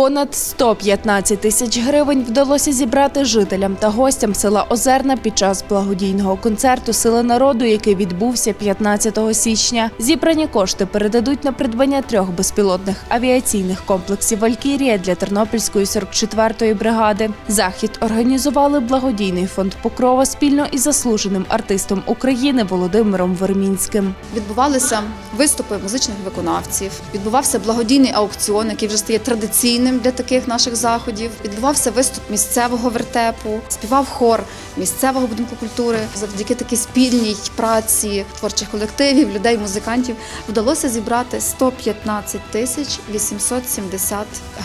Понад 115 тисяч гривень вдалося зібрати жителям та гостям села Озерна під час благодійного концерту Сила народу, який відбувся 15 січня. Зібрані кошти передадуть на придбання трьох безпілотних авіаційних комплексів Валькірія для Тернопільської 44-ї бригади. Захід організували благодійний фонд Покрова спільно із заслуженим артистом України Володимиром Вермінським. Відбувалися виступи музичних виконавців, відбувався благодійний аукціон, який вже стає традиційним для таких наших заходів. Відбувався виступ місцевого вертепу, співав хор місцевого будинку культури. Завдяки такій спільній праці творчих колективів, людей, музикантів вдалося зібрати 115 тисяч 870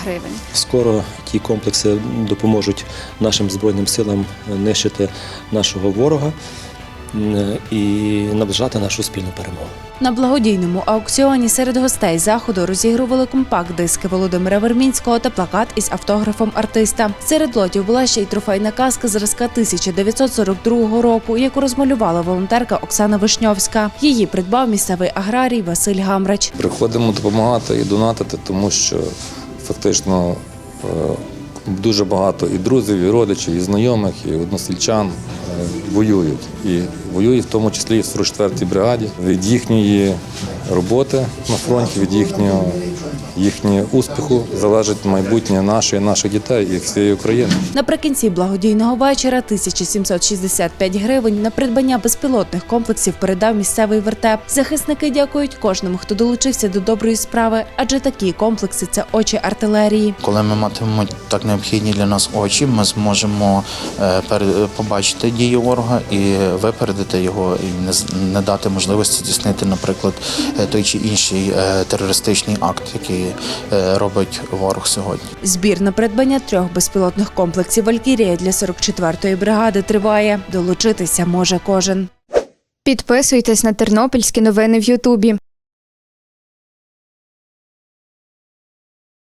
гривень. Скоро ті комплекси допоможуть нашим збройним силам нищити нашого ворога і наближати нашу спільну перемогу. На благодійному аукціоні серед гостей заходу розігрували компакт-диски Володимира Вермінського та плакат із автографом артиста. Серед лотів була ще й трофейна каска зразка 1942 року, яку розмалювала волонтерка Оксана Вишньовська. Її придбав місцевий аграрій Василь Гамрач. Приходимо допомагати і донатити, тому що фактично е, дуже багато і друзів, і родичів, і знайомих, і односельчан воюють. І воюють в тому числі і в 44-й бригаді. Від їхньої роботи на фронті, від їхнього, їхнього успіху залежить майбутнє нашої, наших дітей і всієї України. Наприкінці благодійного вечора 1765 гривень на придбання безпілотних комплексів передав місцевий вертеп. Захисники дякують кожному, хто долучився до доброї справи, адже такі комплекси це очі артилерії. Коли ми матимемо так необхідні для нас очі, ми зможемо е, побачити дії ворога і випередити його, і не з- не дати можливості здійснити, наприклад, е, той чи інший е, терористичний акт, який е, робить ворог сьогодні. Збір на придбання трьох безпілотних комплексів Валькірія для 44-ї бригади триває. Долучитися може кожен. Підписуйтесь на тернопільські новини в Ютубі.